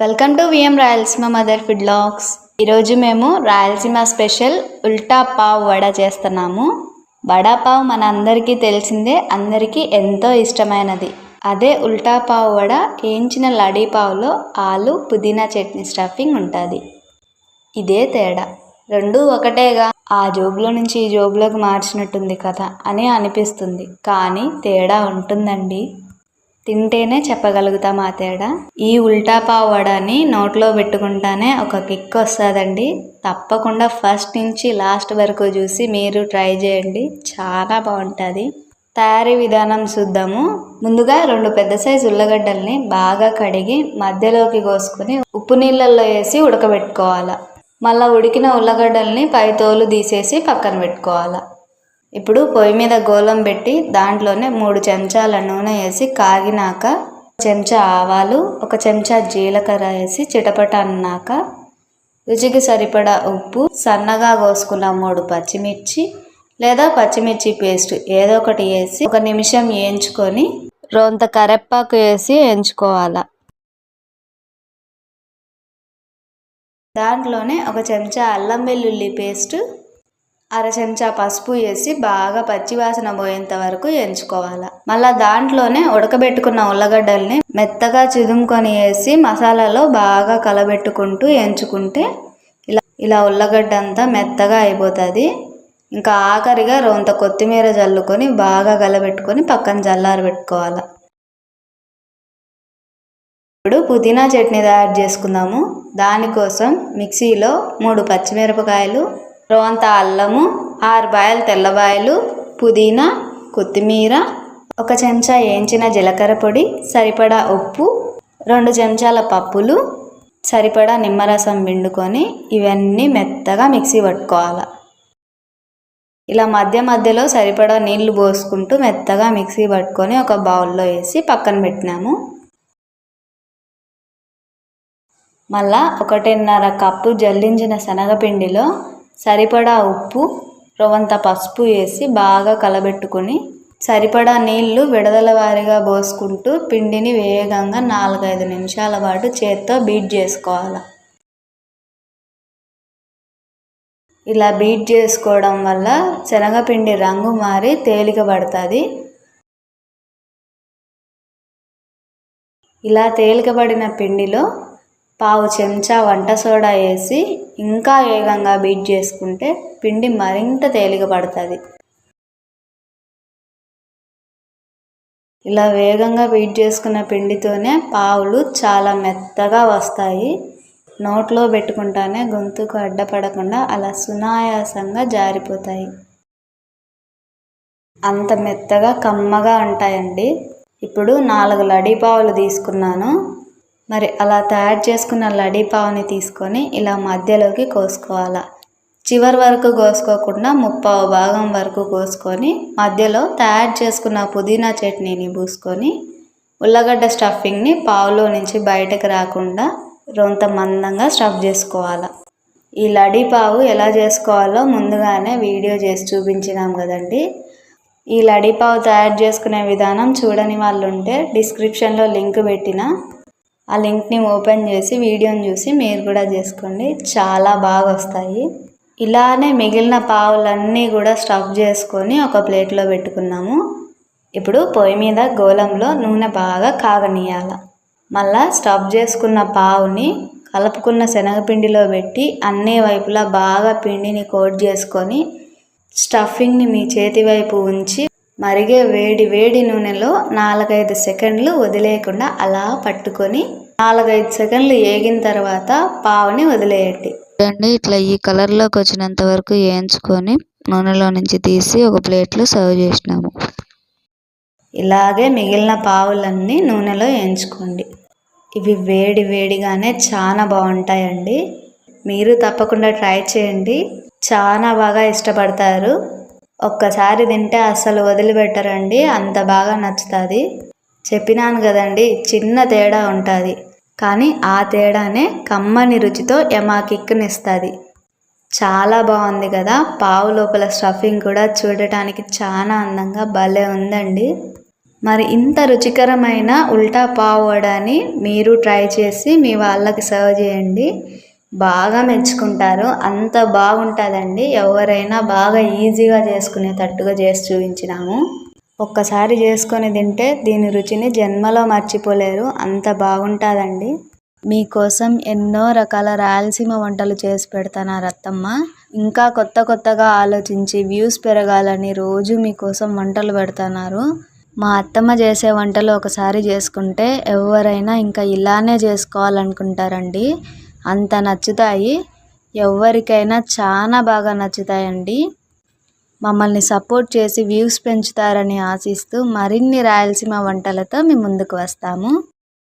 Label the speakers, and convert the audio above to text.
Speaker 1: Welcome to VM Rayalaseema mother food logs ఈరోజు మేము Rayalaseema special ఉల్టా పావ్ వడ చేస్తున్నాము. వడా పావ్ మన అందరికీ తెలిసిందే అందరికీ ఎంతో ఇష్టమైనది. అదే ఉల్టా పావ్ వడ వేయించిన లడీపావ్లో ఆలు పుదీనా చట్నీ స్టఫింగ్ ఉంటుంది. ఇదే తేడా. రెండు ఒకటేగా. ఆ జోబులో నుంచి ఈ జోబులోకి మార్చినట్టుంది కదా అని అనిపిస్తుంది. కానీ తేడా ఉంటుందండి. తింటేనే చెప్పగలుగుతాం ఆ తేడా. ఈ ఉల్టా పావు వడని నోట్లో పెట్టుకుంటానే ఒక కిక్ వస్తుందండి. తప్పకుండా ఫస్ట్ నుంచి లాస్ట్ వరకు చూసి మీరు ట్రై చేయండి. చాలా బాగుంటుంది. తయారీ విధానం చూద్దాము. ముందుగా రెండు పెద్ద సైజు ఉల్లగడ్డల్ని బాగా కడిగి మధ్యలోకి కోసుకొని ఉప్పు నీళ్ళల్లో వేసి ఉడకబెట్టుకోవాలి. మళ్ళీ ఉడికిన ఉల్లగడ్డల్ని పై తోలు తీసేసి పక్కన పెట్టుకోవాలి. ఇప్పుడు పొయ్యి మీద గోళం పెట్టి దాంట్లోనే మూడు చెంచాల నూనె వేసి కాగినాక చెంచా ఆవాలు ఒక చెంచా జీలకర్ర వేసి చిటపట అన్నాక రుచికి సరిపడా ఉప్పు సన్నగా కోసుకున్న మూడు పచ్చిమిర్చి లేదా పచ్చిమిర్చి పేస్ట్ ఏదో ఒకటి వేసి ఒక నిమిషం వేయించుకొని రోంత కరెప్పాకు వేసి వేయించుకోవాలి. దాంట్లోనే ఒక చెంచా అల్లం వెల్లుల్లి పేస్ట్ అర చెంచా పసుపు వేసి బాగా పచ్చివాసన పోయేంత వరకు ఎంచుకోవాలి. మళ్ళా దాంట్లోనే ఉడకబెట్టుకున్న ఉల్లగడ్డల్ని మెత్తగా చిదుముకొని వేసి మసాలాలో బాగా కలబెట్టుకుంటూ ఎంచుకుంటే ఇలా ఇలా ఉల్లగడ్డ అంతా మెత్తగా అయిపోతుంది. ఇంకా ఆఖరిగా రొంత కొత్తిమీర జల్లుకొని బాగా కలబెట్టుకొని పక్కన జల్లారు పెట్టుకోవాలి. ఇప్పుడు పుదీనా చట్నీ తయారు చేసుకుందాము. దానికోసం మిక్సీలో మూడు పచ్చిమిరపకాయలు రోంత అల్లము ఆరు బాయలు తెల్లబాయలు పుదీనా కొత్తిమీర ఒక చెంచా వేయించిన జీలకర్ర పొడి సరిపడా ఉప్పు రెండు చెంచాల పప్పులు సరిపడా నిమ్మరసం పిండుకొని ఇవన్నీ మెత్తగా మిక్సీ పట్టుకోవాలి. ఇలా మధ్య మధ్యలో సరిపడా నీళ్ళు పోసుకుంటూ మెత్తగా మిక్సీ పట్టుకొని ఒక బౌల్లో వేసి పక్కన పెట్టినాము. మళ్ళా ఒకటిన్నర కప్పు జల్లించిన శనగపిండిలో సరిపడా ఉప్పు రవంత పసుపు వేసి బాగా కలబెట్టుకొని సరిపడా నీళ్ళు విడదల వారిగా పోసుకుంటూ పిండిని వేగంగా నాలుగైదు నిమిషాల పాటు చేత్తో బీట్ చేసుకోవాలి. ఇలా బీట్ చేసుకోవడం వల్ల శనగపిండి రంగు మారి తేలిక పడుతుంది. ఇలా తేలికబడిన పిండిలో పావు చెంచా వంట సోడా వేసి ఇంకా వేగంగా బీట్ చేసుకుంటే పిండి మరింత తేలిక పడుతుంది. ఇలా వేగంగా బీట్ చేసుకున్న పిండితోనే పావులు చాలా మెత్తగా వస్తాయి. నోట్లో పెట్టుకుంటానే గొంతుకు అడ్డపడకుండా అలా సునాయాసంగా జారిపోతాయి. అంత మెత్తగా కమ్మగా ఉంటాయండి. ఇప్పుడు నాలుగు లడీ పావులు తీసుకున్నాను. మరి అలా తయారు చేసుకున్న లడీపావుని తీసుకొని ఇలా మధ్యలోకి కోసుకోవాలా. చివరి వరకు కోసుకోకుండా ముప్పావు భాగం వరకు కోసుకొని మధ్యలో తయారు చేసుకున్న పుదీనా చట్నీని పూసుకొని ఉల్లగడ్డ స్టఫింగ్ని పావులో నుంచి బయటకు రాకుండా రొంత మందంగా స్టఫ్ చేసుకోవాలి. ఈ లడీపావు ఎలా చేసుకోవాలో ముందుగానే వీడియో చేసి చూపించినాం కదండి. ఈ లడీపావు తయారు చేసుకునే విధానం చూడని వాళ్ళు ఉంటే డిస్క్రిప్షన్లో లింక్ పెట్టిన ఆ లింక్ని ఓపెన్ చేసి వీడియోని చూసి మీరు కూడా చేసుకోండి. చాలా బాగా వస్తాయి. ఇలానే మిగిలిన పావులన్నీ కూడా స్టఫ్ చేసుకొని ఒక ప్లేట్లో పెట్టుకున్నాము. ఇప్పుడు పొయ్యి మీద గోళంలో నూనె బాగా కాగనీయాల. మళ్ళా స్టఫ్ చేసుకున్న పావుని కలుపుకున్న శనగపిండిలో పెట్టి అన్ని వైపులా బాగా పిండిని కోట్ చేసుకొని స్టఫింగ్ని మీ చేతి వైపు ఉంచి మరిగే వేడి వేడి నూనెలో నాలుగైదు సెకండ్లు వదిలేయకుండా అలా పట్టుకొని నాలుగైదు సెకండ్లు వేగిన తర్వాత పావుని వదిలేయండి.
Speaker 2: చూడండి ఇట్లా ఈ కలర్లోకి వచ్చినంత వరకు వేయించుకొని నూనెలో నుంచి తీసి ఒక ప్లేట్లో సర్వ్ చేసినాము.
Speaker 1: ఇలాగే మిగిలిన పావులన్నీ నూనెలో వేయించుకోండి. ఇవి వేడి వేడిగానే చాలా బాగుంటాయండి. మీరు తప్పకుండా ట్రై చేయండి. చాలా బాగా ఇష్టపడతారు. ఒక్కసారి తింటే అస్సలు వదిలిపెట్టరండి అంత బాగా నచ్చుతుంది. చెప్పినాను కదండి చిన్న తేడా ఉంటుంది. కానీ ఆ తేడానే కమ్మని రుచితో యమా కిక్కునిస్తుంది. చాలా బాగుంది కదా పావు లోపల స్టఫింగ్ కూడా చూడటానికి చాలా అందంగా భలే ఉందండి. మరి ఇంత రుచికరమైన ఉల్టా పావు వడని మీరు ట్రై చేసి మీ వాళ్ళకి సర్వ్ చేయండి. బాగా మెచ్చుకుంటారు. అంత బాగుంటుందండి. ఎవరైనా బాగా ఈజీగా చేసుకునేటట్టుగా చేసి చూపించినాము. ఒక్కసారి చేసుకొని తింటే దీని రుచిని జన్మలో మర్చిపోలేరు. అంత బాగుంటుందండి. మీకోసం ఎన్నో రకాల రాయలసీమ వంటలు చేసి పెడతాను రత్తమ్మ. ఇంకా కొత్త కొత్తగా ఆలోచించి వ్యూస్ పెరగాలని రోజు మీకోసం వంటలు పెడుతున్నారు. మా అత్తమ్మ చేసే వంటలు ఒకసారి చేసుకుంటే ఎవరైనా ఇంకా ఇలానే చేసుకోవాలనుకుంటారండి. అంత నచ్చుతాయి. ఎవరికైనా చాలా బాగా నచ్చుతాయండి. మమ్మల్ని సపోర్ట్ చేసి వ్యూస్ పెంచుతారని ఆశిస్తూ మరిన్ని రాయలసీమ వంటలతో మీ ముందుకు వస్తాము.